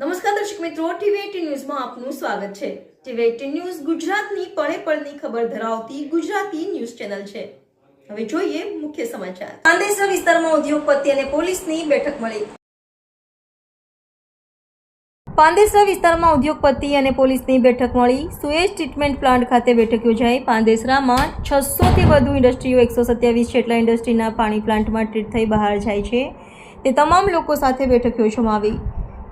નમસ્કાર દર્શક મિત્રો ટીવી ન્યૂઝમાં આપનું સ્વાગત છે. ટીવી એટીન ન્યૂઝ ગુજરાતની પળે પળની ખબર ધરાવતી ગુજરાતી ન્યૂઝ ચેનલ છે. હવે જોઈએ મુખ્ય સમાચાર. પાંદેસરા વિસ્તારમાં ઉદ્યોગપતિ અને પોલીસની બેઠક મળી. પાંદેસરા વિસ્તારમાં ઉદ્યોગપતિ અને પોલીસની બેઠક મળી. સુએજ ટ્રીટમેન્ટ પ્લાન્ટ ખાતે બેઠક યોજાઈ. પાંદેસરામાં છસોથી વધુ ઇન્ડસ્ટ્રીઓ, એકસો સત્યાવીસ જેટલા ઇન્ડસ્ટ્રીના પાણી પ્લાન્ટમાં ટ્રીટ થઈ બહાર જાય છે. તે તમામ લોકો સાથે બેઠક યોજવામાં આવી.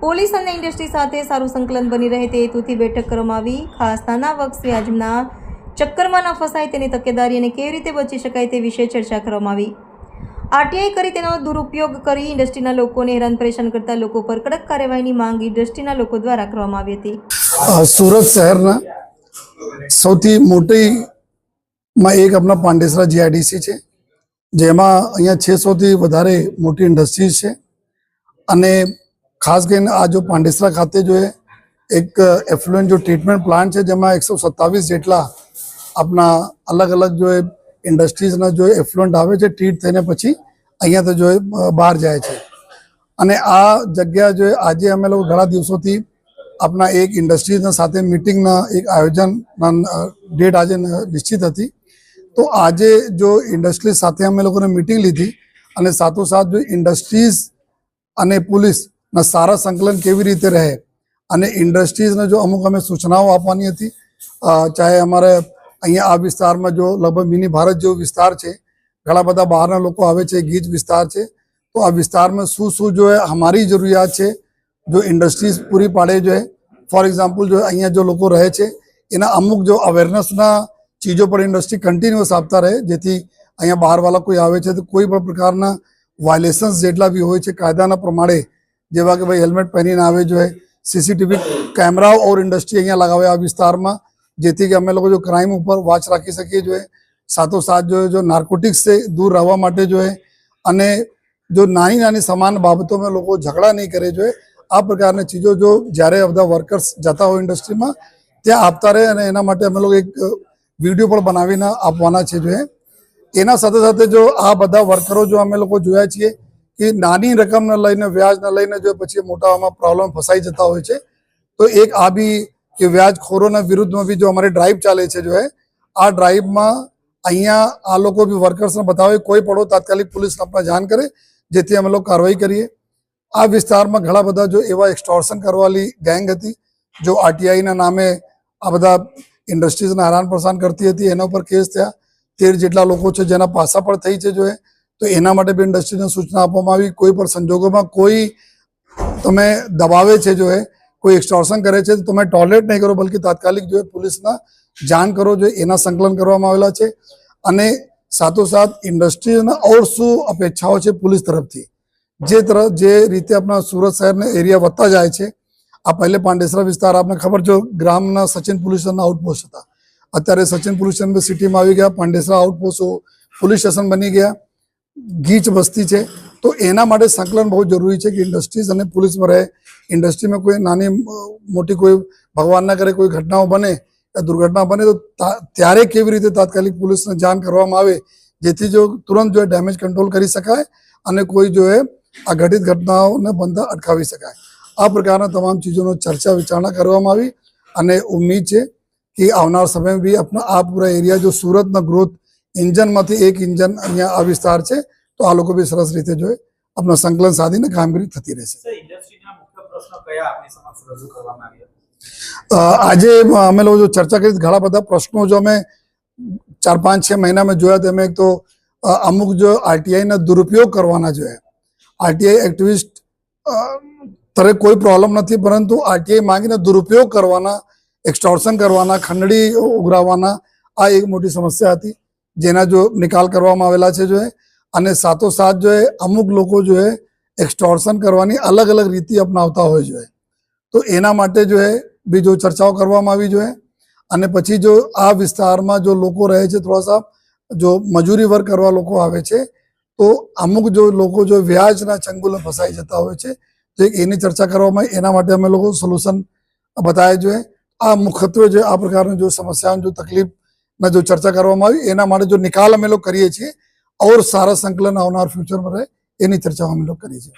પોલીસ અને ઇન્ડસ્ટ્રી સાથે સારું સંકલન બની રહે તે હેતુથી બેઠક કરવામાં આવી. ખાસ નાના વક્ષ વ્યાજના ચક્કરમાં ન ફસાય તેની તકેદારી અને કેવી રીતે બચી શકાય તે વિશે ચર્ચા કરવામાં આવી. આરટીઆઈ કરી તેનો દુરુપયોગ કરી ઇન્ડસ્ટ્રીના લોકોને હેરાન પરેશાન કરતા લોકો પર કડક કાર્યવાહીની માંગ ઇન્ડસ્ટ્રીના લોકો દ્વારા કરવામાં આવી હતી. સુરત શહેરના સૌથી મોટી માં એક આપણા પાંડેસરા જીઆઈડીસી છે, જેમાં અહીંયા છસોથી વધારે મોટી ઇન્ડસ્ટ્રીઝ છે અને ખાસ કરીને આ જો પાંડેસરા ખાતે જો એક એફ્લુએન્ટ જો ટ્રીટમેન્ટ પ્લાન્ટ છે, જેમાં એકસો સત્તાવીસ જેટલા આપણા અલગ અલગ જો ઇન્ડસ્ટ્રીઝના જો એફ્લુએન્ટ આવે છે, ટ્રીટ થઈને પછી અહીંયાથી જો એ બહાર જાય છે. અને આ જગ્યા જો આજે અમે લોકો ઘણા દિવસોથી આપણા એક ઇન્ડસ્ટ્રીઝના સાથે મિટિંગના એક આયોજનના ડેટ આજે નિશ્ચિત હતી. તો આજે જો ઇન્ડસ્ટ્રીઝ સાથે અમે લોકોને મિટિંગ લીધી અને સાથોસાથ જો ઇન્ડસ્ટ્રીઝ અને ના સારા સંકલન કેવી રીતે રહે? અને ઇન્ડસ્ટ્રીઝને જો અમુક અમે સૂચનાઓ આપવાની હતી ચાહે અમારે અહીંયા આ વિસ્તારમાં જો લગભગ મિની ભારત જેવો વિસ્તાર છે, ઘણા બધા બહારના લોકો આવે છે, ગીચ વિસ્તાર છે, તો આ વિસ્તારમાં શું શું જો અમારી જરૂરિયાત છે, જો ઇન્ડસ્ટ્રીઝ પૂરી પાડે જો ફોર એક્ઝામ્પલ જો અહીંયા જો લોકો રહે છે, એના અમુક જો અવેરનેસના ચીજો પર ઇન્ડસ્ટ્રી કન્ટિન્યુઅસ આપતા રહે, જેથી અહીંયા બહારવાળા કોઈ આવે છે, તો કોઈ પણ પ્રકારના વાયોલેશન્સ જેટલા બી હોય છે, કાયદાના પ્રમાણે જેવા કે ભાઈ હેલ્મેટ પહેરીને આવે જોઈએ સીસીટીવી કેમેરા ઓર ઇન્ડસ્ટ્રી અહીંયા લગાવે આ વિસ્તારમાં, જેથી કે અમે લોકો જો ક્રાઇમ ઉપર વોચ રાખી શકીએ જોઈએ સાથોસાથ જો જો નાર્કોટિક્સથી દૂર રહેવા માટે જોઈએ અને જો નાની નાની સમાન બાબતોમાં લોકો ઝઘડા નહીં કરે જોઈએ આ પ્રકારની ચીજો જો જ્યારે બધા વર્કર્સ જતા હોય ઇન્ડસ્ટ્રીમાં ત્યાં આપતા રહે અને એના માટે અમે લોકો એક વીડિયો પણ બનાવીને આપવાના છે જોઈએ એના સાથે સાથે જો આ બધા વર્કરો જો અમે લોકો જોયા છીએ કે નાની રકમને લઈને, વ્યાજને લઈને જો પછી મોટામાં પ્રોબ્લેમ ફસાઈ જતા હોય છે, તો એક આ બી કે વ્યાજખોરોના વિરુદ્ધમાં બી જો અમારી ડ્રાઈવ ચાલે છે, જો આ ડ્રાઈવમાં અહીંયા આ લોકો બી વર્કર્સને બતાવે, કોઈ પડો તાત્કાલિક પોલીસને આપણે જાણ કરે, જેથી અમે લોકો કાર્યવાહી કરીએ. આ વિસ્તારમાં ઘણા બધા જો એવા એક્સટોર્શન કરવાલી ગેંગ હતી, જો આરટીઆઈના નામે આ બધા ઇન્ડસ્ટ્રીઝને હેરાન પરેશાન કરતી હતી, એના ઉપર કેસ થયા. તેર જેટલા લોકો છે જેના પાસા પણ થઈ છે, જો એ. તો એના માટે બી ઇન્ડસ્ટ્રીને સૂચના આપવામાં આવી. કોઈ પણ સંજોગોમાં કોઈ તમે દબાવે છે જો એ, કોઈ એક્સટોર્શન કરે છે, તો તમે ટોયલેટ નહીં કરો, બલકી તાત્કાલિક જો પોલીસના જાણ કરો, જો એના સંકલન કરવામાં આવેલા છે. અને સાથોસાથ ઇન્ડસ્ટ્રીઝના ઓર શું અપેક્ષાઓ છે પોલીસ તરફથી? જે તરફ, જે રીતે આપણા સુરત શહેરના એરિયા વધતા જાય છે. આ પહેલે પાંડેસરા વિસ્તાર આપને ખબર જો ગ્રામના સચિન પોલીસ સ્ટેશનના આઉટપોસ્ટ હતા. અત્યારે સચિન પોલીસ સ્ટેશન સિટીમાં આવી ગયા, પાંડેસરા આઉટપોસ્ટ પોલીસ સ્ટેશન બની ગયા. ગીચ વસ્તી છે. તો એના માટે સંકલન બહુ જરૂરી છે કે ઇન્ડસ્ટ્રીઝ અને પોલીસમાં રહે. ઇન્ડસ્ટ્રીમાં કોઈ નાની મોટી કોઈ ભગવાનના કરે કોઈ ઘટનાઓ બને દુર્ઘટના બને, તો ત્યારે કેવી રીતે તાત્કાલિક પોલીસને જાણ કરવામાં આવે, જેથી જો તુરંત જો ડેમેજ કંટ્રોલ કરી શકાય અને કોઈ જો આ ઘટિત ઘટનાઓને બનતા અટકાવી શકાય. આ પ્રકારના તમામ ચીજોનો ચર્ચા વિચારણા કરવામાં આવી અને ઉમ્મીદ છે કે આવનાર સમયમાં બી આપણા આ પૂરા એરિયા, જો સુરતના ગ્રોથ ઇન્જનમાંથી એક ઇન્જન અહીંયા આ વિસ્તાર છે તો આ લોકો બી સરસ રીતે જોઈએ આપણા સંકલન સાધીને કામગીરી થતી રહેશે. આજે અમે લોકો જો ચર્ચા કરી ઘણા બધા પ્રશ્નો જો અમે ચાર પાંચ છ મહિનામાં જોયા તો અમે એક તો અમુક જો આરટીઆઈના દુરુપયોગ કરવાના જોઈએ આરટીઆઈ એક્ટિવિસ્ટ તરે કોઈ પ્રોબ્લેમ નથી પરંતુ આરટીઆઈ માંગીને દુરુપયોગ કરવાના એક્સટોર્શન કરવાના ખંડણી ઉઘરાવવાના આ એક મોટી સમસ્યા હતી. જેના જો નિકાલ કરવામાં આવેલા છે જો અને સાથોસાથ જો એ અમુક લોકો જો એક્સટોર્શન કરવાની અલગ અલગ રીતિ અપનાવતા હોય જોઈએ તો એના માટે જો બી જો ચર્ચાઓ કરવામાં આવી જોઈએ અને પછી જો આ વિસ્તારમાં જો લોકો રહે છે થોડા સા, જો મજૂરી વર્ક કરવા લોકો આવે છે, તો અમુક જો લોકો જો વ્યાજના ચંગુલે ફસાઈ જતા હોય છે, તો એની ચર્ચા કરવામાં એના માટે અમે લોકો સોલ્યુશન બતાવે જોઈએ આ મુખ્યત્વે જો આ પ્રકારની જો સમસ્યાઓની જો તકલીફના જો ચર્ચા કરવામાં આવી, એના માટે જો નિકાલ અમે લોકો કરીએ છીએ, ઓર સારા સંકલન આવનાર ફ્યુચરમાં રહે, એની ચર્ચા અમે લોકો કરીએ છીએ.